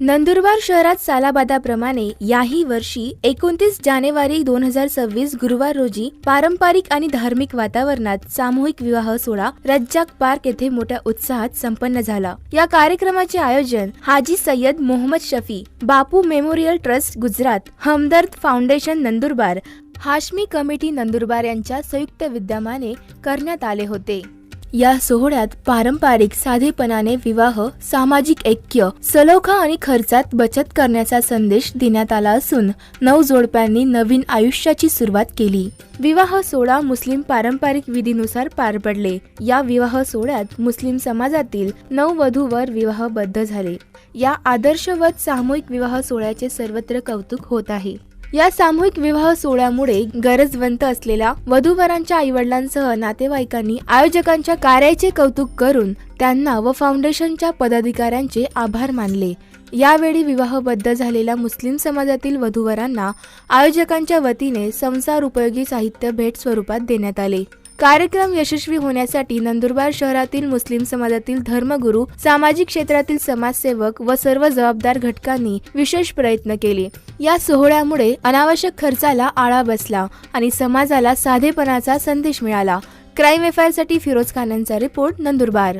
नंदुरबार शहरात सालाबादाप्रमाणे याही वर्षी एकोणतीस जानेवारी दोन हजार सव्वीस गुरुवार रोजी पारंपरिक आणि धार्मिक वातावरणात सामूहिक विवाह सोहळा रज्जाक पार्क येथे मोठ्या उत्साहात संपन्न झाला. या कार्यक्रमाचे आयोजन Haji Sayyed Mohammed Shafi Bapu memorial trust Gujarat Hamdard foundation Nandurbar Hashmi committee Nandurbar यांच्या संयुक्त विद्यमाने करण्यात आले होते. या सोहळ्यात पारंपरिक साधेपणाने विवाह सामाजिक ऐक्य सलोखा आणि खर्चात बचत करण्याचा संदेश देण्यात आला असून नऊ जोडप्यांनी नवीन आयुष्याची सुरुवात केली. विवाह सोहळा मुस्लिम पारंपरिक विधीनुसार पार पडले. या विवाह सोहळ्यात मुस्लिम समाजातील नऊ वधूवर विवाहबद्ध झाले. या आदर्शवत सामूहिक विवाह सोहळ्याचे सर्वत्र कौतुक होत आहे. या सामूहिक विवाह सोहळ्यामुळे गरजवंत असलेल्या वधूवरांच्या आईवडिलांसह नातेवाईकांनी आयोजकांच्या कार्याचे कौतुक करून त्यांना व फाउंडेशनच्या पदाधिकाऱ्यांचे आभार मानले. यावेळी विवाहबद्ध झालेल्या मुस्लिम समाजातील वधूवरांना आयोजकांच्या वतीने संसार उपयोगी साहित्य भेट स्वरूपात देण्यात आले. कार्यक्रम यशस्वी होण्यासाठी नंदुरबार शहरातील मुस्लिम समाजातील धर्मगुरू सामाजिक क्षेत्रातील समाजसेवक व सर्व जबाबदार घटकांनी विशेष प्रयत्न केले. या सोहळ्यामुळे अनावश्यक खर्चाला आळा बसला आणि समाजाला साधेपणाचा संदेश मिळाला. क्राईम एफसाठी फिरोज खानांचा रिपोर्ट नंदुरबार.